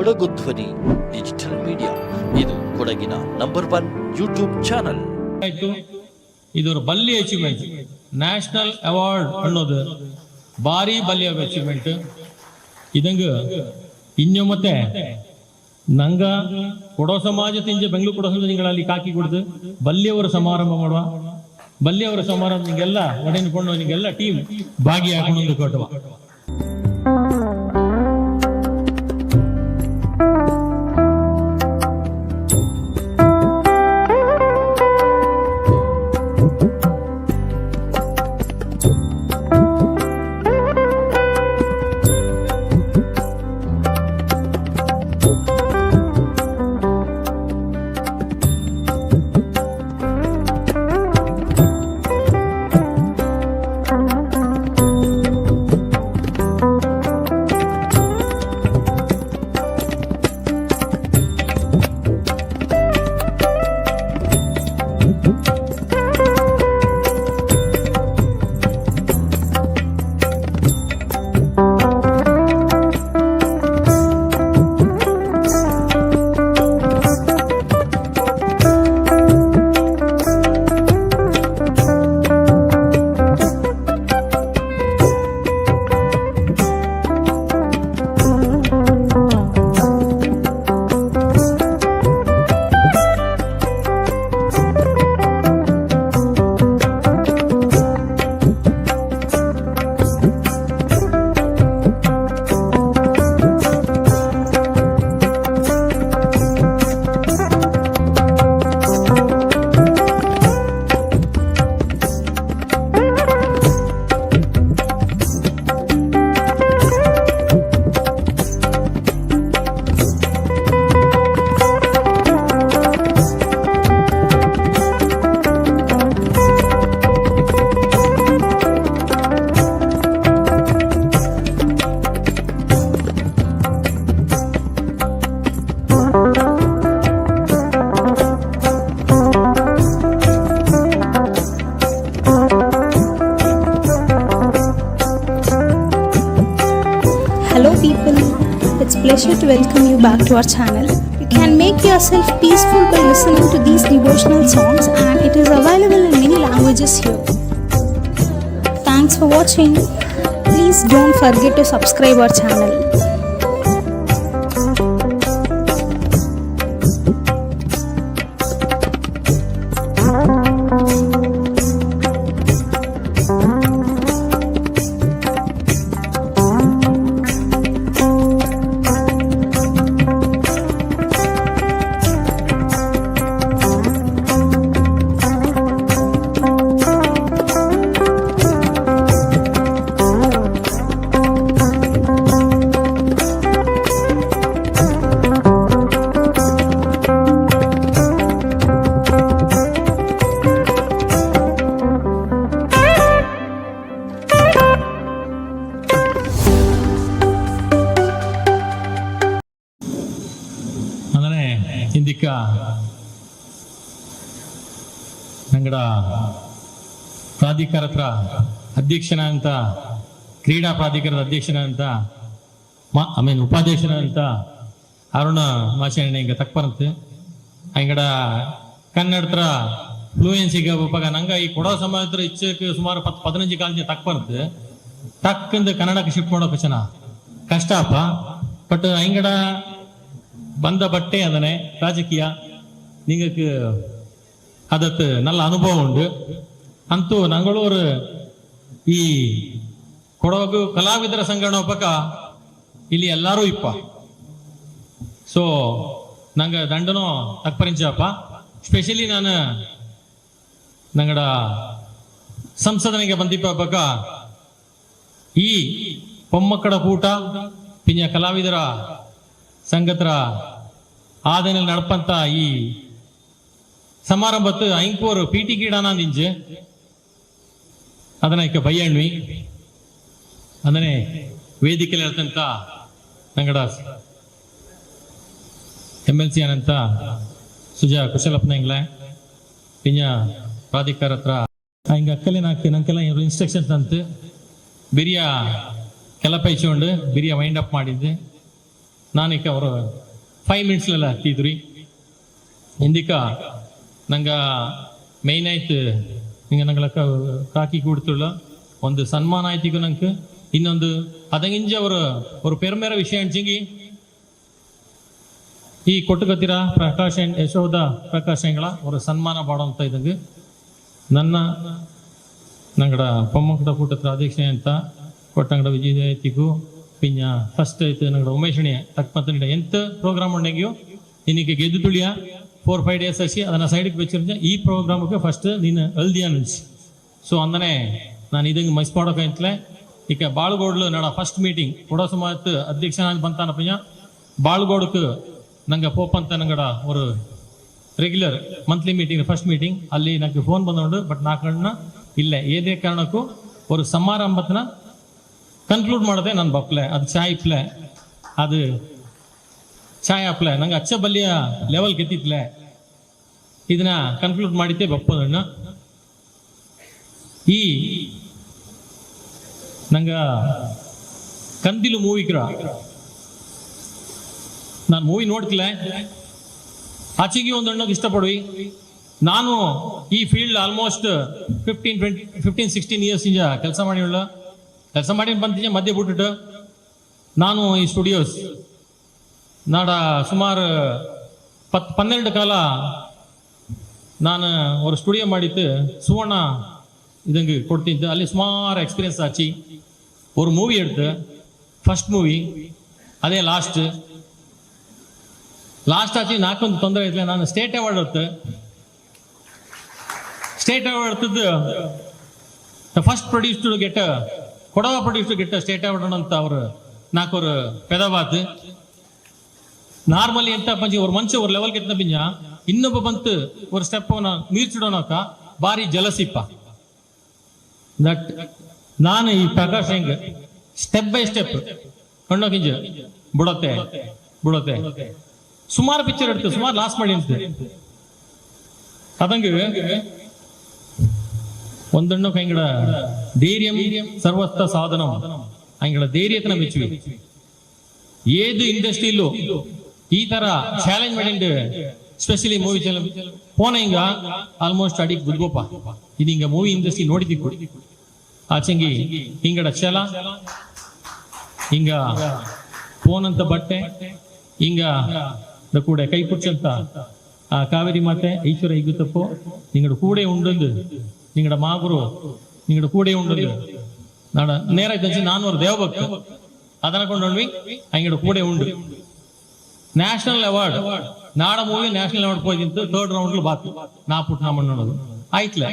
ಕೊಡಗು ಧ್ವನಿ digital media ಇದು ಕೊಡಗಿನ ನಂಬರ್ ಒನ್ ಯೂಟ್ಯೂಬ್ ಚಾನಲ್ ಇದರ ಬಲ್ಲಿ ಅಚೀವ್ಮೆಂಟ್ ನ್ಯಾಷನಲ್ ಅವಾರ್ಡ್ ಅನ್ನೋದು ಭಾರಿ ಬಲ್ಲಿ ಅಚೀವ್ಮೆಂಟ್ ಇದಂಗ ಇನ್ನು ಮತ್ತೆ ನಂಗ ಕೊಡೋ ಸಮಾಜ ತಿಂಜೆ ಬೆಂಗಳೂರು ಕೊಡೋ ಸಮಾಜ ನಿಗಳಲ್ಲಿ ಕಾಕಿ ಕುಡಿದು ಬಲ್ಲಿಯವರ ಸಮಾರಂಭ ಮಾಡುವ. ಬಲ್ಲಿಯವರ ಸಮಾರಂಭ ನಿಂಗೆಲ್ಲ ಒಡೆನ್ಕೊಂಡು ನಿಂಗೆಲ್ಲ ಟೀಮ್ ಭಾಗಿಯಾಗಿ ಕೊಟ್ಟವ pleasure to welcome you back to our channel. You can make yourself peaceful by listening to these devotional songs and it is available in many languages here. Thanks for watching. Please don't forget to subscribe our channel. ಹಿಂದಿಕ್ಕ ನಂಗಡ ಪ್ರಾಧಿಕಾರ ಹತ್ರ ಅಧ್ಯಕ್ಷನ ಅಂತ ಕ್ರೀಡಾ ಪ್ರಾಧಿಕಾರದ ಅಧ್ಯಕ್ಷನ ಅಂತ ಮಾ I mean ಉಪಾಧ್ಯಕ್ಷನ ಅಂತ ಅರುಣ ಮಾಷಣ್ಣ ಹಿಂಗೆ ತಕ್ಬರಂತೆ ಹಂಗಡ ಕನ್ನಡತ್ರ ಫ್ಲೂಯೆನ್ಸಿಗೆ ಉಪಾಗ ನಂಗೆ ಈ ಕೊಡೋ ಸಮಾಜ ಇಚ್ಚಕ್ಕೆ ಸುಮಾರು ಪತ್ ಪದಿನಂಜು ಕಾಲದಿಂದ ತಕ್ಬರುತ್ತೆ ಟಕ್ಕಂದು ಕನ್ನಡಕ್ಕೆ ಶಿಫ್ಟ್ ಮಾಡೋಕೆ ಚೆನ್ನ ಕಷ್ಟಪ್ಪ ಬಟ್ ಹಿಂಗಡ ബന്ധപ്പെട്ടേ ರಾಜಕೀಯ. രാജകീയ നിങ്ങൾക്ക് ನಲ್ಲ ಅನುಭವ ಉಂಟು. ಅಂತೂ ನಂಗಳೂರು ಈ ಕೊಡಗು ಕಲಾವಿದರ ಸಂಘ ಉಪಕ ಇಲ್ಲಿ ಎಲ್ಲರೂ ಇಪ್ಪ. ಸೊ, ನಂಗೆ ದಂಡನೋ ತಕ್ಪರಿಂಚಪ್ಪ. ಸ್ಪೆಷಲಿ ನಾನು ನಂಗಡ ಸಂಸದನಿಗೆ ಬಂದಿಪ್ಪ ಬಕ ಈ ಪೊಮ್ಮಕ್ಕಡ ಕೂಟ ಪಿಂಜ ಕಲಾವಿದರ ಸಂಘತ್ರ ಆದನಲ್ಲಿ ನಡಪಂತ ಈ ಸಮಾರಂಭತ್ತು ಐಂಕೋರು ಪಿ ಟಿ ಕೀಡಾನ ನಿಂಜೆ. ಅದನ್ನ ಈಗ ಬೈಯಣ್ವಿ. ಅದನ್ನೇ ವೇದಿಕೆಯಲ್ಲಿ ಇರ್ತಂತ ನಂಗಡ ಎಂ ಎಲ್ ಸಿ ಅನಂತ ಸುಜಾ ಕುಶಲಪ್ಪನ ಇಂಗ್ಲ ಪಿಂಜ ಪ್ರಾಧಿಕಾರ ಹತ್ರ ಹಿಂಗೆ ಅಕ್ಕಲೆ ನಾಲ್ಕು ನಂಗೆಲ್ಲ ಇನ್ಸ್ಟ್ರಕ್ಷನ್ಸ್ ಅಂತ ಬಿರಿಯ ಕೆಲ ಪೈಚೊಂಡು ಬಿರಿಯ ವೈಂಡ್ ಅಪ್ ಮಾಡಿದ್ದೆ. ನಾನೀಗ ಅವರು ಫೈವ್ ಮಿನಿಟ್ಸ್ಲೆಲ್ಲ ಹತ್ತಿದ್ರಿ? ಹಿಂದಿಕ, ನಂಗೆ ಮೇಯ್ನ್ ಆಯ್ತು. ಹಿಂಗೆ ನಂಗೆ ಕಾಕಿ ಕೂಡ್ತುಳ್ಳ. ಒಂದು ಸನ್ಮಾನ ಆಯ್ತೀಗ ನಂಗೆ. ಇನ್ನೊಂದು ಅದಂಗಿಂಜ ಅವರು, ಅವ್ರ ಪೆರ್ಮೇರ ವಿಷಯ ಅಂಚಿಂಗಿ ಈ ಕೊಟ್ಟುಗತ್ತಿರ ಪ್ರಕಾಶ್ ಯಶೋಧ ಪ್ರಕಾಶ್ ಹೆಂಗಳ, ಅವರ ಸನ್ಮಾನ ಬಾಡೋಂತ ಇದ್ದಂಗೆ. ನನ್ನ ನಂಗಡ ಪೊಮ್ಮಕಟ ಪುಟ್ಟ ಅಧ್ಯಕ್ಷ ಅಂತ, ಕೊಟ್ಟಂಗಡ ವಿಜಯ ತಿಗು ಪಿಂಜ ಫಸ್ಟ್ ಆಯ್ತು ನಂಗಡ ಉಮೇಶಣಿ ತಕ್ಕಂತ ಎಂತ ಪ್ರೋಗ್ರಾಮ್ ಉಂಡೆಗಿಯೋ ನಿನಗೆ ಗೆದ್ದು ತುಳಿಯ ಫೋರ್ ಫೈವ್ ಡೇಸ್ ಹಸಿ ಅದನ್ನ ಸೈಡ್ಗೆ ಬೆಚ್ಚಿರ ಈ ಪ್ರೋಗ್ರಾಮ್ಗೆ ಫಸ್ಟ್ ನೀನು ಅಲ್ದಿಯ ಅನ್ಸಿ ಸೊ ಅಂದನೆ ನಾನು ಇದಂಗೆ ಮಿಸ್ ಮಾಡೋಕಂತಲೇ ಈಗ ಬಾಳ್ಗೋಡ್ಲು ನಡ ಫಸ್ಟ್ ಮೀಟಿಂಗ್ ಕೊಡೋ ಸಮಾಜ ಅಧ್ಯಕ್ಷನಾಗಿ ಬಂತಾನ ಪಿಂಜ ಬಾಳ್ಗೋಡ್ಕ್ ನಂಗೆ ಪೋಪ್ ಅಂತ ನಂಗಡ ஒரு regular monthly meeting first meeting ಅಲ್ಲಿ ನನಗೆ ಫೋನ್ ಬಂದೋಂಡು ಬಟ್ ನಾ ಕಣ್ಣ ಇಲ್ಲ ಏದೇ ಕಾರಣಕ್ಕೂ ஒரு ಸಮಾರಂಭತನ ಕನ್ಕ್ಲೂಡ್ ಮಾಡಿದೆ ನಾನು ಬಪ್ಲೆ. ಅದು ಚಾಯ್ ಪ್ಲೆ. ಅದು ಚಾಯ್ ಅಪ್ಲೆ ನಂಗೆ ಅಚ್ಚ ಬಲ್ಲಿಯ ಲೆವೆಲ್ ಗೆದ್ದಿತ್ಲೆ ಇದನ್ನ ಕನ್ಕ್ಲೂಡ್ ಮಾಡಿದ್ದೆ ಬಪ್ಪದಣ್ಣ ಈ ನಂಗ ಕಂದಿಲು ಮೂವಿಗ್ರ ನಾನು ಮೂವಿ ನೋಡ್ತಿಲ್ಲ. ಆಚೆಗೆ ಒಂದು ಅಣ್ಣಗೆ ಇಷ್ಟಪಡ್ವಿ. ನಾನು ಈ field almost fifteen twenty fifteen sixteen years ಇಂಜ ಕೆಲಸ ಮಾಡಿವಲ್ಲ ಕೆಲಸ ಮಾಡಿ ಬಂತಿದ್ದೆ ಮಧ್ಯೆ ಬಿಟ್ಬಿಟ್ಟು ನಾನು ಈ ಸ್ಟುಡಿಯೋಸ್ ನಾಡ ಸುಮಾರು ಪತ್ ಪನ್ನೆರಡು ಕಾಲ ನಾನು ஒரு ಸ್ಟುಡಿಯೋ ಮಾಡಿದ್ದು ಸುವರ್ಣ ಇದಂಗೆ ಕೊಡ್ತಿದ್ದೆ ಅಲ್ಲಿ ಸುಮಾರು ಎಕ್ಸ್ಪೀರಿಯನ್ಸ್ ಆಚಿ ஒரு ಮೂವಿ எடுத்து ಫಸ್ಟ್ ಮೂವಿ ಅದೇ ಲಾಸ್ಟ್ ಲಾಸ್ಟ್ ಆಚಿ ನಾಲ್ಕೊಂದು ತೊಂದರೆ ಇದ್ಲೆ ನಾನು ಸ್ಟೇಟ್ ಅವಾರ್ಡ್ ಹೊತ್ತು state award ಹೊತ್ತದ್ದು first produce to get Kodava produce ಗಿಟ್ಟ ಸ್ಟೇಟ್ ಅವಾರ್ಡ್ ಅಂತ ಅವರು ನಾಲ್ಕೂರು ಪೆದವಾತ್ நார்மலி எந்த பஞ்சி ஒரு மனுஷன் ஒரு லெவலுக்கு எத்தனை பிஞ்சா இன்னொப்ப பந்து ஒரு ஸ்டெப் மீர்ச்சிடோனாக்கா ಭಾರಿ ಜಲಸಿಪ್ಪ. ದಟ್ ನಾನು ಈ ಪ್ರಕಾಶ್ ಹೆಂಗ್ ಸ್ಟೆಪ್ ಬೈ ಸ್ಟೆಪ್ ಕಣ್ಣೋ ಗಿಂಜ ಬಿಡತ್ತೆ ಬಿಡತ್ತೆ. ಸುಮಾರು ಪಿಕ್ಚರ್ ಇಡ್ತು, ಸುಮಾರು ಲಾಸ್ ಮಾಡಿ ಅಂತ ಅದಂಗೆ ಹೆಂಗಡ ಧೈರ್ಯಂ ಸರ್ವಸ್ಥ ಸಾಧನಂ. ಹಂಗಡ ಧೈರ್ಯತನ ಮೆಚ್ಚುವಿ ಏದು ಇಂಡಸ್ಟ್ರಿಯಲ್ಲೂ ಈ ತರ ಚಾಲೆಂಜ್ ಮಾಡಿಂಡು ಸ್ಪೆಷಲಿ ಮೂವಿ ಚಾಲೆಂಜ್ ಪೋನ ಹಿಂಗ ಆಲ್ಮೋಸ್ಟ್ ಅಡಿಗೆ ಬುದ್ಗೋಪ ಇದು ಹಿಂಗ ಮೂವಿ ಇಂಡಸ್ಟ್ರಿ ನೋಡಿದಿಕ್ಕು ಆಚೆಂಗಿ ಹಿಂಗಡ ಛಲ, ಹಿಂಗ ಪೋನಂತ ಬಟ್ಟೆ, ಹಿಂಗ ಕೂಡ ಕೈ ಕುಚ್ಚಂತ ಆ ಕಾವೇರಿ ಮಾತೆ ಈಶ್ವರ ಈಗುತ್ತಪ್ಪೋ ನಿಂಗಡ ಕೂಡೆ ಉಂಡಂದು ನಿಂಗಡ ಮಾಗುರು നിങ്ങളുടെ ಕೂಡೆ നിങ്ങളുടെ ನಾಡ ನೇರ നാട ನಾನು തെച്ചു ದೇವಭಕ್ತ. ಅದನ್ನ അതനക്കൊണ്ടുണ്ടി അങ്ങയുടെ ಕೂಡೆ ಉಂಡು. ನ್ಯಾಷನಲ್ ಅವಾರ್ಡ್ ನಾಡ ಮೂವಿ ನ್ಯಾಷನಲ್ ಅವಾರ್ಡ್ ಹೋಗಿತ್ತು ಥರ್ಡ್ ರೌಂಡ್ ಬಾತು ನಾ ಪುಟ್ ನಾ ಮಣ್ಣೋದು ಆಯ್ತಲ?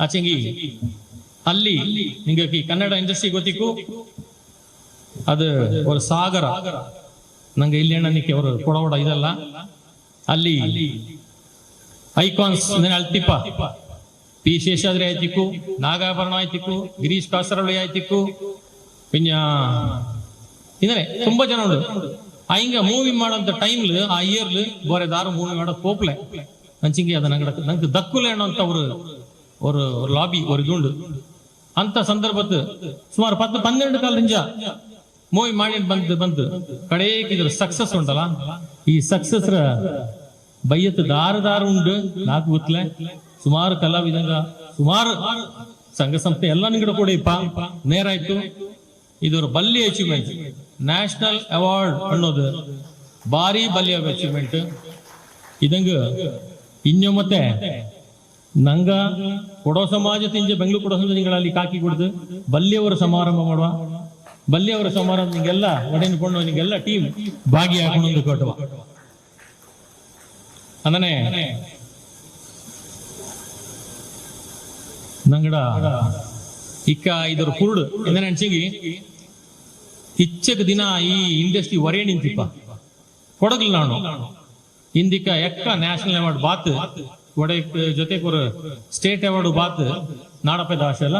ಆಚೆಂಗಿ. ಅಲ್ಲಿ ನಿಂಗೆ ಈ ಕನ್ನಡ ಇಂಡಸ್ಟ್ರಿ ಗೊತ್ತಿಕ್ಕು? ಅದು ಒಂದು ಸಾಗರ. ನಂಗೆ ಇಲ್ಲಿ ಅಣ್ಣನಿಕ್ಕೆ ಅವರು ಕೊಡೋಡ ಇದಲ್ಲ. ಅಲ್ಲಿ ಐಕಾನ್ಸ್ ಅಲ್ತಿಪ್ಪ ಪಿ ಶೇಷಾದ್ರಿ ಆಯ್ತಿಕ್ಕು ನಾಗಾಭರಣ ಆಯ್ತಿಕ್ಕು ಗಿರೀಶ್ ಕಾಸರಳ್ಳಿ ಆಯ್ತಿಕ್ಕು ಪಿನ್ಯ ಇದ್ರೆ ತುಂಬಾ ಜನ ಉಂಡು ಆ ಹಿಂಗ ಮೂವಿ ಮಾಡೋಂಥ ಟೈಮ್ಲು ಆ ಇಯರ್ಲು ಬೇರೆ ದಾರು ಮೂವಿ ಮಾಡೋದು ಪೋಪ್ಲೆ ಅಂಚಿಂಗೆ ಅದ ನಂಗಡ ನಂಗೆ ದಕ್ಕುಲೆ ಅನ್ನೋಂಥ ஒரு ஒரு ஒரு ಲಾಬಿ ஒரு ಇದುಂಡು ಅಂತ ಸಂದರ್ಭದ ಸುಮಾರು ಪತ್ತು ಪನ್ನೆರಡು ಕಾಲ ನಿಂಜ ಮೂವಿ ಮಾಡಿ ಬಂದು ಬಂದು ಕಡೆಗೆ ಇದ್ರ ಸಕ್ಸಸ್ ಉಂಟಲ್ಲ ಈ ಸಕ್ಸಸ್ ಬೈಯತ್ ದಾರ ದಾರ ಉಂಡು ನಾಲ್ಕು ಗೊತ್ತಲೆ ಸುಮಾರು ಕಲಾವಿದಂಗ, ಸುಮಾರು ಸಂಘ ಸಂಸ್ಥೆ ಎಲ್ಲ ನಿಂಗಡ ಕೂಡ ಇಪ್ಪ ನೇರಾಯ್ತು ಇದರ ಬಲ್ಲಿ ಅಚೀವ್ಮೆಂಟ್ ನ್ಯಾಷನಲ್ ಅವಾರ್ಡ್ ಅನ್ನೋದು ಭಾರಿ ಬಲ್ಲಿ ಅಚೀವ್ಮೆಂಟ್ ಇದಂಗ ಇನ್ನು ಮತ್ತೆ ನಂಗ ಕೊಡೋ ಸಮಾಜ ತಿಂಜೆ ಬೆಂಗಳೂರು ಕೊಡೋ ಸಮಾಜ ನಿಂಗಳಲ್ಲಿ ಕಾಕಿ ಕುಡ್ದು. ಬಲ್ಲಿಯವರ ಸಮಾರಂಭ ಮಾಡುವ. ಬಲ್ಲಿಯವರ ಸಮಾರಂಭ ನಿಂಗೆಲ್ಲ ಒಡೆನ್ಕೊಂಡು ನಿಂಗೆಲ್ಲ ಟೀಮ್ ಭಾಗಿಯಾಗಿ ಕೊಟ್ಟವ. ಅಂದನೆ ನಂಗಡ ಇಕ್ಕ ಇದರ ಕುರುಡು ಎಂದ ನೆನ್ಸಿಗಿ, ಇಚ್ಚಕ್ ದಿನ ಈ ಇಂಡಸ್ಟ್ರಿ ಒರೆ ನಿಂತಿಪ್ಪ. ಕೊಡಗಲ್ ನಾನು. ಇಂದಿಕ ಎಕ್ಕ ನ್ಯಾಷನಲ್ ಅವಾರ್ಡ್ ಬಾತ್ ಒಡೆ ಜೊತೆ ಕೊರ ಸ್ಟೇಟ್ ಅವಾರ್ಡ್ ಬಾತ್, ನಾಡಪದ ಆಶೆ ಅಲ್ಲ?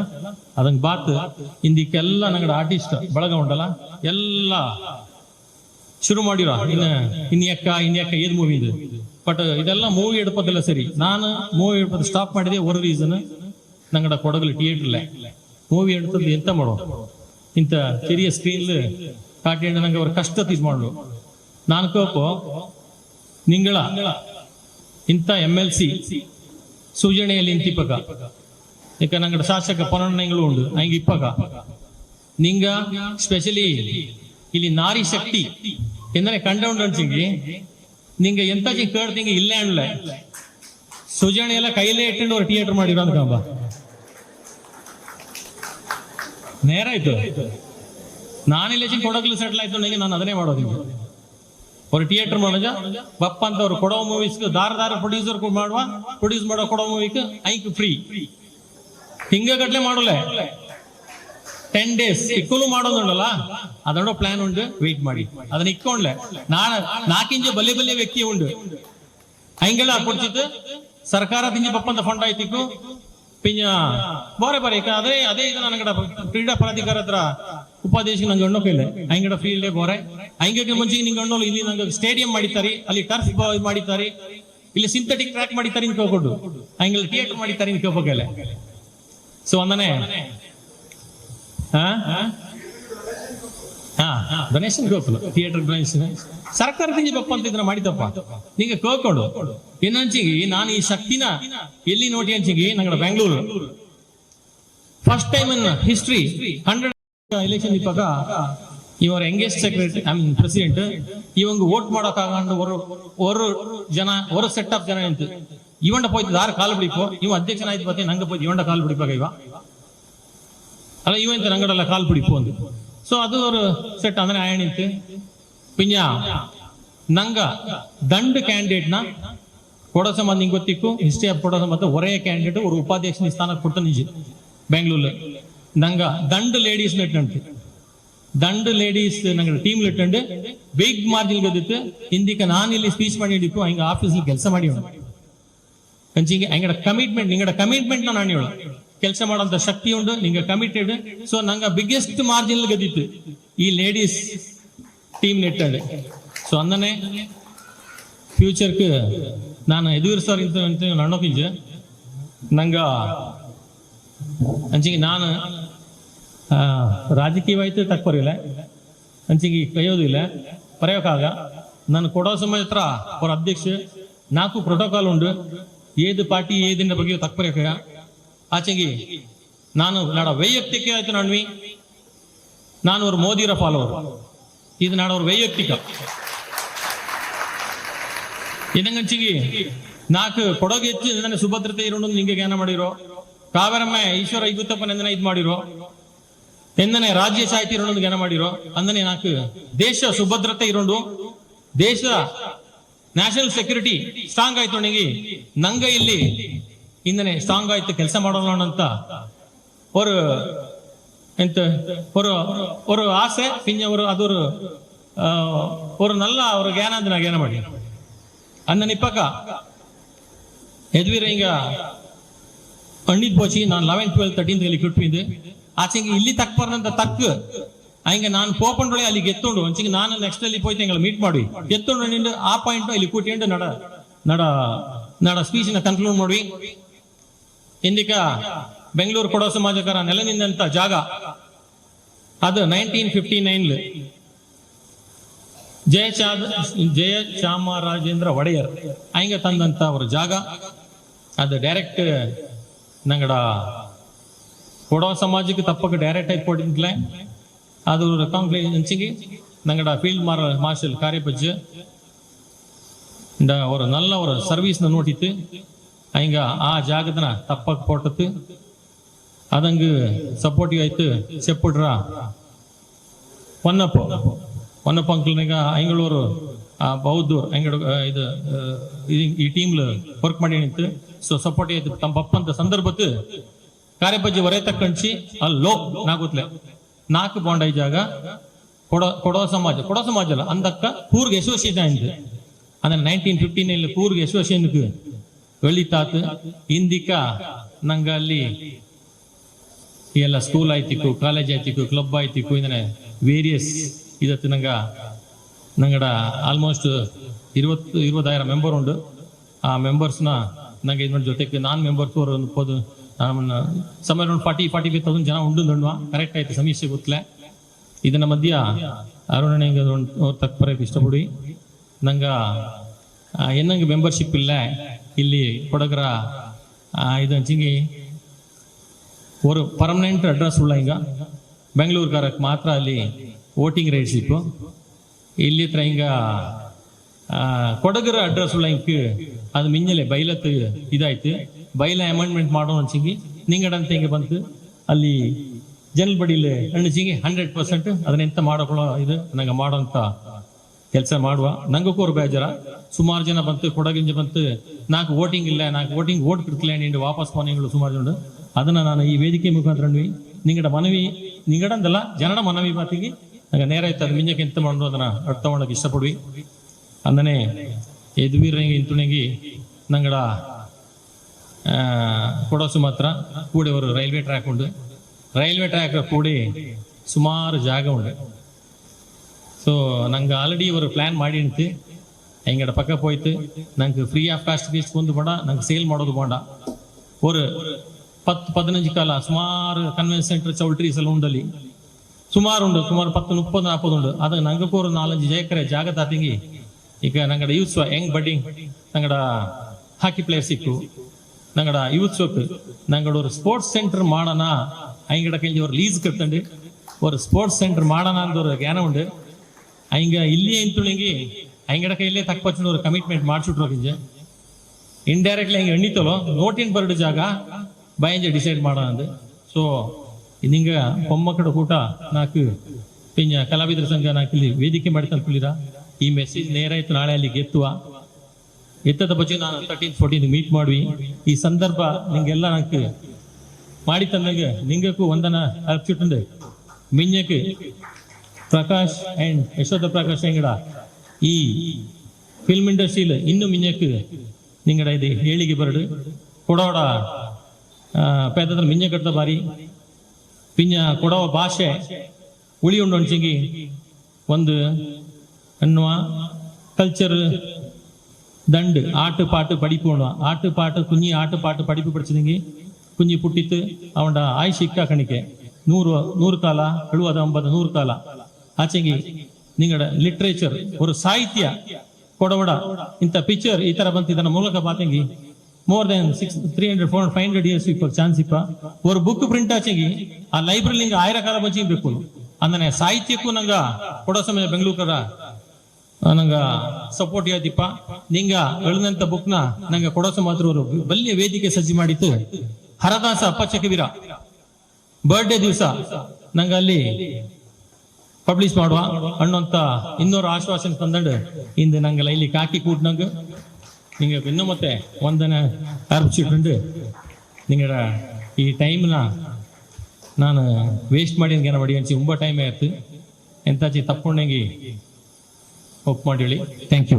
ಅದಂಗ್ ಬಾತ್, ಇಂದಿಕ್ಕೆಲ್ಲ ನಂಗಡ ಆರ್ಟಿಸ್ಟ್ ಬಳಗ ಉಂಟಲ್ಲ ಎಲ್ಲ ಶುರು ಮಾಡಿರ ಇನ್ನ ಇನ್ಯಕ್ಕ ಇನ್ಯಕ್ಕ ಮೂವಿ ಇದು. ಬಟ್ ಇದೆಲ್ಲ ಮೂವಿ ಹಿಡ್ಪದಲ್ಲ ಸರಿ. ನಾನು ಮೂವಿ ಹಿಡ್ಪದ ಸ್ಟಾಪ್ ಮಾಡಿದೆ ಒಂದು ರೀಸನ್. ನಂಗಡ കൊടകിൽ തിയേറ്ററിലെ ಮೂವಿ ಹಿಡ್ತದ್ದು ಎಂತ ಮಾಡೋ ಇಂತ ಕಿರಿಯ ಸ್ಕ್ರೀನ್ ಕಾಟಿ ನಂಗೆ ಅವ್ರ ಕಷ್ಟ ತೀಸ್ ಮಾಡು ನಾನು ಕೋಪು ನಿಂಗಳ, ಇಂಥ ಎಂ ಎಲ್ ಸಿ ಸೂಜನೆಯಲ್ಲಿ ಇಂತಿಪ್ಪಕ ಈಗ ನಂಗಡ ಶಾಸಕ ಪೊನ್ನಣ್ಣಗಳು ಉಂಡು ನಂಗೆ ಇಪ್ಪಕ. ನಿಂಗ ಸ್ಪೆಷಲಿ ಇಲ್ಲಿ ನಾರಿ ಶಕ್ತಿ ಎಂದರೆ ಕಂಡ ಉಂಡು ಅನ್ಸಿಂಗಿ, ನಿಂಗ ಎಂತ ಕೇಳ್ತಿಂಗ ಇಲ್ಲೇ ಅಣ್ಲೆ ಸುಜಾಣಿ ಎಲ್ಲ ಕೈಲೇ ಇಟ್ಟುಕೊಂಡು ಅವ್ರು ಥಿಯೇಟರ್ ಮಾಡಿರೋ ಅನ್ಕಂಬ ನೇರ ಆಯ್ತು. ನಾನಿಲ್ಲ ಇಲ್ಲಿ ಕೊಡಗಲು ಸೆಟ್ಲ್ ಆಯ್ತು ನನಗೆ ನಾನು ಅದನ್ನೇ ಮಾಡೋದು ಅವ್ರು ಥಿಯೇಟರ್ ಮಾಡೋಜ ಬಪ್ಪ ಅಂತ ಅವ್ರು ಕೊಡೋ ಮೂವೀಸ್ ದಾರ ದಾರ ಪ್ರೊಡ್ಯೂಸರ್ ಮಾಡುವ ಪ್ರೊಡ್ಯೂಸ್ ಮಾಡೋ, ಕೊಡೋ ಮೂವಿಗೆ ಐಕ್ ಫ್ರೀ ಹಿಂಗ ಗಟ್ಲೆ ಮಾಡೋಲೆ. ಟೆನ್ ಡೇಸ್ ಇಕ್ಕಲು ಮಾಡೋದುಂಡಲ್ಲ ಅದನ್ನೋ ಪ್ಲಾನ್ ಉಂಡು ವೆಯ್ಟ್ ಮಾಡಿ. ಅದನ್ನ ಇಕ್ಕೊಂಡ್ಲೆ. ನಾನ ನಾಕಿಂಚ ಬಲ್ಲಿ ಬಲ್ಲೆ ವ್ಯಕ್ತಿ ಉಂಡು ಹಂಗೆಲ್ಲ ಕೊಡ್ತಿತ್ತು ಸರ್ಕಾರ ತಿಂಜಿ ಬಪ್ಪಂತ ಫಂಡ್ ಆಯ್ತಿಕ್ಕು. ಬೋರೆ, ಬಾರೆ. ಅದೇ ಅದೇ ಇದು ನನಗಡ ಕ್ರೀಡಾ ಪ್ರಾಧಿಕಾರ ಹತ್ರ ಉಪಾಧ್ಯಕ್ಷ ನಂಗೆ ಅಣ್ಣೋ ಕೈಲೆ ಹಂಗಡ ಫೀಲ್ಡ್ ಬೋರೆ. ಹಂಗೆ ಮುಂಚೆ ನಿಂಗೆ ಗಂಡು ಇಲ್ಲಿ ನಂಗೆ ಸ್ಟೇಡಿಯಂ ಮಾಡಿತಾರೆ ಅಲ್ಲಿ ಟರ್ಫ್ ಮಾಡಿದ್ದಾರೆ. ಇಲ್ಲಿ ಸಿಂಥೆಟಿಕ್ ಟ್ರ್ಯಾಕ್ ಮಾಡಿದ್ದಾರೆ ಅಂತ ಕೇಳ್ಕೊಂಡು ಹಂಗೆಲ್ಲ ಥಿಯೇಟರ್ ಮಾಡಿದ್ದಾರೆ ಅಂತ ಕೇಳ್ಬೇಕಲ್ಲ ಸೊ ಹಾ ಹಾ? ಹಾ ಡೊನೇಷನ್ ಗೋಪುಲ ಥಿಯೇಟರ್ ಡೊನೇಷನ್ ಸರ್ಕಾರದಿಂದ ಬಪ್ಪ ಅಂತ ಮಾಡಿದಪ್ಪ ನಿಂಗೆ ಕೋಕೊಂಡು ಇನ್ನೊಂಚಿಗೆ ನಾನು ಈ ಶಕ್ತಿನ ಎಲ್ಲಿ ನೋಡಿ ಅಂಚಿಗೆ ನಂಗಡ Bengaluru. First time in history hundred election ಇಪ್ಪಾಗ ಇವರ engage secretary I mean president ಇವಂಗ vote ಮಾಡೋಕ್ ಆಗಂಡು ಒರು ಜನ, ಒರು ಸೆಟ್ ಆಫ್ ಜನ ಅಂತ ಇವಂಡ ಪೋಯ್ತು ದಾರ ಕಾಲು ಬಿಡಿಪೋ. ಇವ ಅಧ್ಯಕ್ಷನಾಯ್ತು ಬತ್ತೆ ನಂಗೆ ಪೋಯ್ತು, ಇವಂಡ ಕಾಲು ಬಿಡಿಪಾಗ ಇವ. ಅಲ್ಲ ಇವಂತ ನಂಗಡಲ್ಲ ಕಾಲು ಬಿಡಿಪೋ ಅಂತ ಸೊ ಅದು ಅವರು ಸೆಟ್ ಅಂದ್ರೆ ಆಯಣಿಂತಿ ಪಿಂಜ ನಂಗ ದಂಡ ಕ್ಯಾಂಡಿಡೇಟ್ನ ಕೊಡೋಸ ಮಂದಿ ನಿಂಗೆ ಗೊತ್ತಿಕ್ಕು? ಹಿಸ್ಟ್ರಿ ಆಫ್ ಕೊಡೋಸ ಮತ್ತು ಒರೇ ಕ್ಯಾಂಡಿಡೇಟ್ ಅವರು ಉಪಾಧ್ಯಕ್ಷನ ಸ್ಥಾನಕ್ಕೆ ಕೊಡ್ತಾ ನಿಜಿ. ಬೆಂಗಳೂರು ನಂಗ ದಂಡ್ ಲೇಡೀಸ್ ಇಟ್ಟಂಟಿ ದಂಡ್ ಲೇಡೀಸ್ ನಂಗೆ ಟೀಮ್ ಇಟ್ಟಂಡು ಬಿಗ್ ಮಾರ್ಜಿನ್ ಗೆದ್ದಿತ್ತು ಇಂದಿಕ ನಾನು ಇಲ್ಲಿ ಸ್ಪೀಚ್ ಮಾಡಿ ಹಿಡಿಕು ಹಿಂಗೆ ಆಫೀಸಲ್ಲಿ ಕೆಲಸ ಮಾಡಿ ಕಂಚಿಗೆ ಹಂಗಡ ಕಮಿಟ್ಮೆಂಟ್ ನಿಂಗಡ ಕಮಿಟ್ಮೆಂಟ್ನ ನಾನು ಹೇಳೋ. ಕೆಲಸ ಮಾಡೋಂಥ ಶಕ್ತಿ ಉಂಟು, ನಿಂಗೆ ಕಮಿಟೆಡ್ ಸೊ ನಂಗೆ ಬಿಗ್ಗೆಸ್ಟ್ ಮಾರ್ಜಿನ್ ಗದಿತ್ತು ಈ ಲೇಡೀಸ್ ಟೀಮ್ ನೆಟ್ಟಂಡು ಸೊ ಅಂದನೆ ಫ್ಯೂಚರ್ಕ್ ನಾನು ಎದುರಿಸೋರ್ ಇಂತ ಅಂತ ನಂಗೆ ಅಂಚಿಗೆ ನಾನು ರಾಜಕೀಯವಾಯ್ತು ತಕ್ಕೊರಿಲ್ಲ ಅಂಚಿಗೆ ಕೈಯೋದಿಲ್ಲ. ಪರೆಯೋಕ್ಕಾಗ ನಾನು ಕೊಡೋ ಸಮಯ ಹತ್ರ ಅವ್ರ ಅಧ್ಯಕ್ಷ ನಾಲ್ಕು ಪ್ರೋಟೋಕಾಲ್ ಉಂಡು ಏದು ಪಾರ್ಟಿ ಏದಿನ ಬಗ್ಗೆ ತಕ್ಪರ್ಯಾಗ ಆಚೆಗೆ ನಾನು, ನಾಡ ವೈಯಕ್ತಿಕ ಆಯ್ತು ನಾಣ್ವಿ ನಾನು ಅವ್ರ ಮೋದಿರ ಫಾಲೋವರ್ ಇದು ನಾಡವ್ರ ವೈಯಕ್ತಿಕ. ಇದಂಗಂಚಿಗೆ ನಾಲ್ಕು ಕೊಡೋಗೆ ಹೆಚ್ಚು ನನ್ನ ಸುಭದ್ರತೆ ಇರೋಣ ನಿಂಗೆ ಜ್ಞಾನ ಮಾಡಿರೋ. ಕಾವೇರಮ್ಮ ಈಶ್ವರ ಐಗುತ್ತಪ್ಪ ಎಂದನೆ ಇದು ಮಾಡಿರೋ. ಎಂದನೆ ರಾಜ್ಯ ಸಾಹಿತ್ಯ ಇರೋಣ ಜ್ಞಾನ ಮಾಡಿರೋ. ಅಂದನೆ ನಾಲ್ಕು ದೇಶ ಸುಭದ್ರತೆ ಇರೋದು ದೇಶ ನ್ಯಾಷನಲ್ ಸೆಕ್ಯೂರಿಟಿ ಸ್ಟ್ರಾಂಗ್ ಆಯ್ತು ನನಗೆ ನಂಗ ಇಲ್ಲಿ ಇಂದನೆ ಸ್ಟ್ರಾಂಗ್ ಆಯ್ತು, ಕೆಲಸ ಮಾಡೋಣ ಅಂತ ಅವರು ಎಂತ ಅವರು ಅವರು ಆಸೆ ಅವರು ಅದೊರು ಅವ್ರನ್ನೆಲ್ಲ ಅವರು ಜ್ಞಾನ ಅಂದ್ರೆ ಏನ ಮಾಡಿ ಅಂದ ನಿಪ್ಪಕ ಎದ್ವಿರ ಹಿಂಗ ಪಂಡಿತ್ ಬೋಚಿ ನಾನು ಲೆವೆನ್ ಟ್ವೆಲ್ ತರ್ಟೀನ್ ಅಲ್ಲಿ ಕಿಟ್ಬಿದ್ದೆ ಆಚೆಗೆ ಇಲ್ಲಿ ತಕ್ಬಾರ್ದಂತ ತಕ್ಕ ಹಂಗೆ ನಾನು ಪೋಪಂಡೊಳೆ ಅಲ್ಲಿ ಗೆತ್ತೊಂಡು. ಅಂಚಿಗೆ ನಾನು ನೆಕ್ಸ್ಟ್ ಅಲ್ಲಿ ಪೋಯ್ತು ಹಿಂಗೆ ಮೀಟ್ ಮಾಡಿ. ಗೆತ್ತೊಂಡು ನಿಂಡು ಆ ಪಾಯಿಂಟ್ ಇಲ್ಲಿ ಕೂತ್ಕೊಂಡು ನಡ ನಡ ನಡ ಸ್ಪೀಚ್ನ ಕನ್ಕ್ಲೂಡ್ ಮಾಡಿ. ಇಂದಿಕ ಬೆಂಗಳೂರು ಕೊಡೋ ಸಮಾಜಕರ ನೆಲೆ ನಿಂದಂತ ಜಾಗ ಅದು ನೈನ್ಟೀನ್ ಫಿಫ್ಟಿ ನೈನ್ಲಿ ಜಯ ಚಾ ಜಯ ಚಾಮರಾಜೇಂದ್ರ ಒಡೆಯರ್ ಹಂಗೆ ತಂದಂತ ಅವ್ರ ಜಾಗ ಅದು ಡೈರೆಕ್ಟ್ ನಂಗಡ ಕೊಡೋ ಸಮಾಜಕ್ಕೆ ತಪ್ಪಕ್ಕೆ ಡೈರೆಕ್ಟ್ ಆಗಿ ಕೊಟ್ಟಿದ್ಲೆ ಅದು ಕಾಂಗ್ರೆನ್ಸಿಗೆ ನಂಗಡ ಫೀಲ್ಡ್ ಮಾರ್ ಮಾರ್ಷಲ್ ಕಾರ್ಯಪಜ್ಜ ಅವರ ನಲ್ಲ ಅವರ ಸರ್ವೀಸ್ನ ನೋಡಿತ್ತು ಹಂಗ ಆ ಜಾಗದನ ತಪ್ಪಕ್ಕೆ ಪೋಟತ್ತು ಅದಂಗ ಸಪೋರ್ಟಿವ್ ಆಯ್ತು. ಸೆಪ್ಪುಡ್ರ ಹೊನ್ನಪ್ಪ. ಹೊನ್ನಪ್ಪ ಅಂಕಲ್ನಾಗ ಅಂಗಳೂರು ಆ ಬೌದ್ಧು ಅಂಗಡ ಇದು ಈ ಟೀಮ್ಲ ವರ್ಕ್ ಮಾಡಿ ನಿಂತು, ಸೊ ಸಪೋರ್ಟ್ ಆಯ್ತು. ತಮ್ಮ ಪಪ್ಪಂತ ಸಂದರ್ಭತ್ತು ಕಾರ್ಯಬಜ್ಜಿ ಹೊರೆ ತಕ್ಕಂಡ್ಸಿ ಅಲ್ಲೋ ನಾಗುತ್ತಲೆ ನಾಲ್ಕು ಬಾಂಡ್ ಜಾಗ, ಕೊಡೋ ಕೊಡೋ ಸಮಾಜ. ಕೊಡೋ ಸಮಾಜ ಅಲ್ಲ, ಅಂದಕ್ಕ ಕೂರ್ಗ್ ಅಸೋಸಿಯೇಷನ್ ಆಯ್ತು ಅಂದ್ರೆ ನೈನ್ಟೀನ್ ಫಿಫ್ಟೀನ್ ಕೂರ್ಗ್ ಅಸೋಸಿಯೇಷನ್ ಕಲಿತಾತ. ಇಂದಿಕ ನಂಗೆ ಅಲ್ಲಿ ಎಲ್ಲ ಸ್ಕೂಲ್ ಆಯ್ತಿಕ್ಕು ಕಾಲೇಜ್ ಆಯ್ತಿಕ್ಕು ಕ್ಲಬ್ ಆಯ್ತಿಕ್ಕು ಇಂದನೆ ವೇರಿಯಸ್ ಇದತ್ತು ನಂಗ, ನಂಗಡ ಆಲ್ಮೋಸ್ಟ್ ಇರುವತ್ತು ಇರುವದಾಯಿರ ಮೆಂಬರ್ ಉಂಡು. ಆ ಮೆಂಬರ್ಸ್ನ ನಂಗೆ ಇದ್ ಜೊತೆಗೆ ನಾನ್ ಮೆಂಬರ್ಸ್ ಅವರು ಪೋದು ನಮ್ಮನ್ನ ಸಮಯ ಒಂದು ಫಾರ್ಟಿ ಫಾರ್ಟಿ ಫೈವ್ ತೌಸಂಡ್ ಜನ ಉಂಡು ದಂಡ್ವಾ ಕರೆಕ್ಟ್ ಆಯ್ತು, ಸಮೀಕ್ಷೆ ಗೊತ್ತಲೆ. ಇದನ್ನ ಮಧ್ಯ ಅರುಣನೆ ತಕ್ಕ ಬರೋಕೆ ಇಷ್ಟಪಡಿ. ನಂಗೆ ಏನಂಗೆ ಮೆಂಬರ್ಶಿಪ್ ಇಲ್ಲ. ಇಲ್ಲಿ ಕೊಡಗರ ಇದು ಹಂಚಿಗೆ ಒಂದು ಪರ್ಮನೆಂಟ್ ಅಡ್ರೆಸ್ ಉಳ್ಳ ಹಿಂಗ. ಬೆಂಗಳೂರುಗಾರಕ್ಕೆ ಮಾತ್ರ ಅಲ್ಲಿ ವೋಟಿಂಗ್ ರೈಟ್ಸ್ ಇತ್ತು. ಇಲ್ಲಿ ಹತ್ರ ಹಿಂಗ ಕೊಡಗರ ಅಡ್ರೆಸ್ ಉಳ್ಳ ಹಿಂಗೆ ಅದು ಮಿಂಜಲೆ ಬೈಲತ್ ಇದಾಯ್ತು. ಬೈಲ ಅಮೆಂಡ್ಮೆಂಟ್ ಮಾಡೋ ಹಂಚಿಂಗಿ ನಿಂಗಡಂತ ಹಿಂಗೆ ಬಂತು. ಅಲ್ಲಿ ಜನಲ್ ಬಡಿಲಿ ಹಣ್ಣಿಸಿಗೆ ಹಂಡ್ರೆಡ್ ಪರ್ಸೆಂಟ್ ಅದನ್ನೆಂತ ಮಾಡೋಕೊಳ್ಳೋ ಇದು, ನಂಗೆ ಮಾಡೋಂಥ ಕೆಲಸ ಮಾಡುವ. ನಂಗಕ್ಕೂ ಅವ್ರು ಬೇಜಾರ. ಸುಮಾರು ಜನ ಬಂತು ಕೊಡಗಿಂಜ ಬಂತು. ನಾಲ್ಕು ವೋಟಿಂಗ್ ಇಲ್ಲ, ನಾಲ್ಕು ವೋಟಿಂಗ್ ಓಟ್ ಕಿಡ್ಕಲ ನಿಂಡು ವಾಪಸ್ ಮನೆಗಳು ಸುಮಾರು ಜನ ಅದನ್ನ ನಾನು ಈ ವೇದಿಕೆ ಮುಖಾಂತರ ನಿಂಗಡ ಮನವಿ, ನಿಂಗಡಂದಲ್ಲ, ಜನರ ಮನವಿ ಮಾತಿಗೆ. ನಂಗೆ ನೇರ ಇತ್ತು ಅದು ಮಿಂಜಕ್ಕೆ ಎಂತ ಮಾಡೋದು ಅದನ್ನ ಅರ್ಥ ಮಾಡೋಕೆ ಇಷ್ಟಪಡ್ವಿ. ಅಂದನೆ ಎದುವೀರಂಗೆ ಇಂತುಣಗಿ ನಂಗಡ ಕೊಡೋಸು ಮಾತ್ರ. ಕೂಡಿ ಅವರು ರೈಲ್ವೆ ಟ್ರ್ಯಾಕ್ ಉಂಡು ರೈಲ್ವೆ ಟ್ರ್ಯಾಕ್ ಕೂಡಿ ಸುಮಾರು ಜಾಗ ಉಂಡು ஸோ நாங்கள் ஆல்ரெடி ஒரு பிளான் ಮಾಡಿಂತು எங்களோட பக்கம் போயிட்டு நாங்கள் ஃப்ரீ ஆஃப் காஸ்ட் ஃபீஸ் கொண்டு போண்டா நாங்கள் சேல் ಮಾಡೋದು ಬೇಡ ஒரு ಪತ್ತು ಪದಿನಂಜು ಕಾಲ ಸುಮಾರು ಕನ್ವೆನ್ಸ್ ಸೆಂಟರ್ ಚೌಲ್ಟ್ರೀಸ್ ಎಲ್ಲ ಉಂಡಲ್ಲಿ ಸುಮಾರು ಉಂಡು ಸುಮಾರು ಪತ್ತು ಮುಪ್ಪದು ನಾಲ್ಪದು ಉಂಡು ಅದು ನಂಗಕ್ಕೂ ஒரு ನಾಲಂಜು ಜೇಕರೆ ಜಾಗ ತಾತಿಂಗಿ ಈಗ ನಂಗಡ ಯೂತ್ಸ್ ಹೆಂಗ್ ಬಡ್ಡಿಂಗ್ ನಂಗಡ ಹಾಕಿ ಪ್ಲೇಯರ್ ಸಿಕ್ಕು ನಂಗಡ ಯೂತ್ ಸೋಕ್ ನಂಗಡ ஒரு ஸ்போர்ட்ஸ் சென்டர் ಮಾಡೋಣ ஐங்கட கழிஞ்சு ஒரு லீஸ் கட்டண்டு ஒரு ஸ்போர்ட்ஸ் சென்டர் ಮಾಡೋಣ ಅಂತ ஒரு ಜ್ಞಾನ ಉಂಡು ಹಿಂಗ ಇಲ್ಲಿ ತುಳಿಂಗಿ ಹಂಗಡಕ ಇಲ್ಲೇ ತಕ್ಕೊಚ್ಚಿನವ್ರು ಕಮಿಟ್ಮೆಂಟ್ ಮಾಡ್ಸಿಟ್ರು ಹಿಂಜೆ. ಇಂಡೈರೆಕ್ಟ್ಲಿ ಹಂಗೆ ಎಣ್ಣಿತಲೋ ನೋಟಿನ್ ಬರಡು ಜಾಗ ಬಯಂಜೆ ಡಿಸೈಡ್ ಮಾಡ ಅಂದೆ. ಸೊ ನಿಂಗ ಹೊಮ್ಮಕ್ಕಡ ಕೂಟ ನಾಲ್ಕು ಪಿಂಜ ಕಲಾವಿದರ ಸಂಘ ನಾಲ್ಕು ಇಲ್ಲಿ ವೇದಿಕೆ ಮಾಡಿ ತಲುಪಲಿರ? ಈ ಮೆಸೇಜ್ ನೇರ ಇತ್ತು, ನಾಳೆ ಅಲ್ಲಿ ಗೆತ್ತುವ. ಎತ್ತದ ಬಗ್ಗೆ ನಾನು ತರ್ಟೀನ್ ಫೋರ್ಟೀನ್ ಮೀಟ್ ಮಾಡ್ವಿ. ಈ ಸಂದರ್ಭ ನಿಂಗೆಲ್ಲ ನಾಲ್ಕು ಮಾಡಿ ತಂದಂಗೆ ನಿಂಗಕ್ಕೂ ಒಂದನ ಅರ್ಪಿಸಿಟ್ಟಂದೆ ಮಿಂಜಕ್ಕೆ ಪ್ರಕಾಶ್ ಆ್ಯಂಡ್ ಯಶೋಧ ಪ್ರಕಾಶ್ ಹೆಂಗಡ ಈ ಫಿಲ್ಮ್ ಇಂಡಸ್ಟ್ರಿಲ್ ಇನ್ನೂ ಮಿಂಜಕ್ಕೆ ನಿಂಗಡ ಇದು ಹೇಳಿಗೆ ಬರಡು ಕೊಡೋಡ ಪೇದದ್ರ ಮಿಂಜ ಕಟ್ಟದ ಬಾರಿ ಪಿಂಜ ಕೊಡವ ಭಾಷೆ ಉಳಿ ಉಂಡು ಅನ್ಸಿಂಗಿ ಒಂದು ಅನ್ನುವ கல்ச்சர் தண்டு ஆட்டு பாட்டு படிப்பு பண்ணுவான் ஆட்டு பாட்டு குஞ்சு ஆட்டு பாட்டு படிப்பு படிச்சதுங்க. குஞ்சு புட்டித்து அவன்டா ஆயுஷ் இக்கா கணிக்க. நூறு நூறு தாளா எழுபது ஐம்பது நூறு தாளா ಆಚೆಗೆ ನಿಂಗಡ ಲಿಟ್ರೇಚರ್ ஒரு ಸಾಹಿತ್ಯ ಕೊಡವಡ ಇಂಥ ಪಿಕ್ಚರ್ ಈ ತರ ಬಂತು ಇದನ್ನ ಮೂಲಕ ಪಾತಂಗಿ more then six three hundred four five hundred years ಇಪ್ಪ ಚಾನ್ಸ್ ಇಪ್ಪ ஒரு ಬುಕ್ ಪ್ರಿಂಟ್ ಆಚೆಗಿ ಆ ಲೈಬ್ರರಿ ನಿಂಗೆ ಆಯ್ರ ಕಾಲ ಬಚ್ಚಿ ಬೇಕು ಅಂದನೆ ಸಾಹಿತ್ಯಕ್ಕೂ ನಂಗ ಕೊಡೋ ಸಮಯ ಬೆಂಗಳೂರ ನಂಗ ಸಪೋರ್ಟ್ ಯಾತಿಪ್ಪ ನಿಂಗ ಎಳ್ದಂತ ಬುಕ್ನ ನಂಗೆ ಕೊಡೋಸ ಮಾತ್ರ ಅವರು ಬಲ್ಯ ವೇದಿಕೆ ಸಜ್ಜಿ ಮಾಡಿತ್ತು ಹರದಾಸ ಅಪ್ಪಚಕವೀರ ಬರ್ಡೇ ದಿವಸ ನಂಗೆ ಅಲ್ಲಿ ಪಬ್ಲಿಷ್ ಮಾಡುವ ಅನ್ನೋಂತ ಇನ್ನೂರು ಆಶ್ವಾಸನೆ ತಂದಂಡು ಇಂದು ನಂಗೆಲ್ಲ ಇಲ್ಲಿ ಕಾಕಿ ಕೂಟ್ನಂಗ ನಿಮಗೆ ಇನ್ನು ಮತ್ತೆ ಒಂದನ ಅರ್ಪಿಸಿಕೊಂಡು ನಿಂಗಡ ಈ ಟೈಮ್ನ ನಾನು ವೇಸ್ಟ್ ಮಾಡಿ ಏನೋ ಮಾಡಿ ಅನ್ಸಿ ತುಂಬ ಟೈಮ್ ಆಯ್ತು. ಎಂತಾಚಿ ತಪ್ಕೊಂಡಂಗೆ ಒಪ್ಪು ಮಾಡಿ ಥ್ಯಾಂಕ್ ಯು